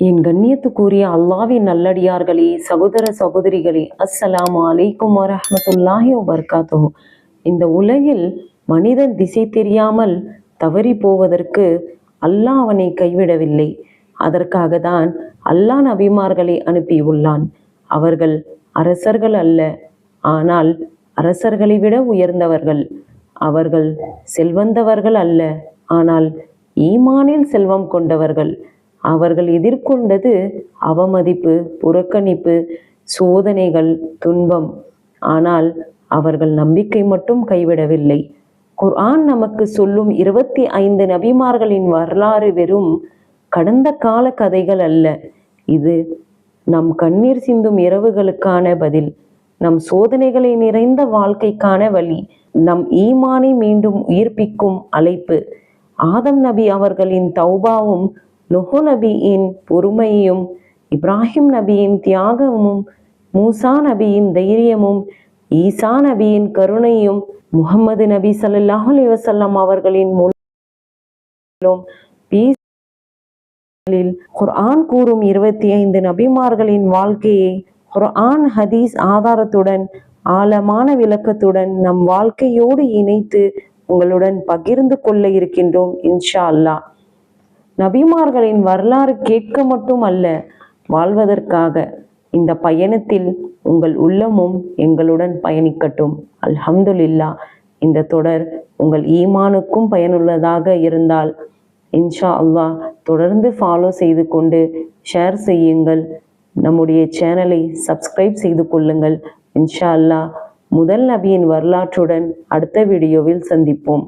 என் கண்ணியத்துக்குரிய அல்லாவின் நல்லடியார்களே சகோதர சகோதரிகளே அஸ்ஸலாம் அலைக்கும் வரமத்துல்லாஹி வர்காத்தோ இந்த உலகில் மனிதன் திசை தெரியாமல் தவறி போவதற்கு அல்லாஹ் அவனை கைவிடவில்லை. அதற்காக தான் அல்லாஹ் நபிமார்களை அனுப்பியுள்ளான். அவர்கள் அரசர்கள் அல்ல ஆனால் அரசர்களை விட உயர்ந்தவர்கள். அவர்கள் செல்வந்தவர்கள் அல்ல ஆனால் ஈமானில் செல்வம் கொண்டவர்கள். அவர்கள் எதிர்கொண்டது அவமதிப்பு புறக்கணிப்பு சோதனைகள் துன்பம். ஆனால் அவர்கள் நம்பிக்கை மட்டும் கைவிடவில்லை. குர்ஆன் நமக்கு சொல்லும் இருபத்தி ஐந்து நபிமார்களின் வரலாறு வெறும் கடந்த கால கதைகள் அல்ல. இது நம் கண்ணீர் சிந்தும் இரவுகளுக்கான பதில். நம் சோதனைகளை நிறைந்த வாழ்க்கைக்கான வழி. நம் ஈமானை மீண்டும் உயிர்ப்பிக்கும் அழைப்பு. ஆதம் நபி அவர்களின் தௌபாவும் நுஹு நபியின் பொறுமையும் இப்ராஹிம் நபியின் தியாகமும் மூசா நபியின் தைரியமும் ஈசா நபியின் கருணையும் முகமது நபி சல்லாஹ் அலைஹி அவர்களின் மூலம் குர்ஆன் கூறும் இருபத்தி ஐந்து நபிமார்களின் வாழ்க்கையை குர்ஆன் ஹதீஸ் ஆதாரத்துடன் ஆழமான விளக்கத்துடன் நம் வாழ்க்கையோடு இணைத்து உங்களுடன் பகிர்ந்து கொள்ள இருக்கின்றோம் இன்ஷா அல்லாஹ். நபிமார்களின் வரலாறு கேட்க மட்டும் அல்ல வாழ்வதற்காக. இந்த பயணத்தில் உங்கள் உள்ளமும் எங்களுடன் பயணிக்கட்டும். அல்ஹம்துலில்லா இந்த தொடர் உங்கள் ஈமானுக்கும் பயனுள்ளதாக இருந்தால் இன்ஷா அல்லாஹ் தொடர்ந்து ஃபாலோ செய்து கொண்டு ஷேர் செய்யுங்கள். நம்முடைய சேனலை சப்ஸ்கிரைப் செய்து கொள்ளுங்கள். இன்ஷா அல்லாஹ் முதல் நபியின் வரலாற்றுடன் அடுத்த வீடியோவில் சந்திப்போம்.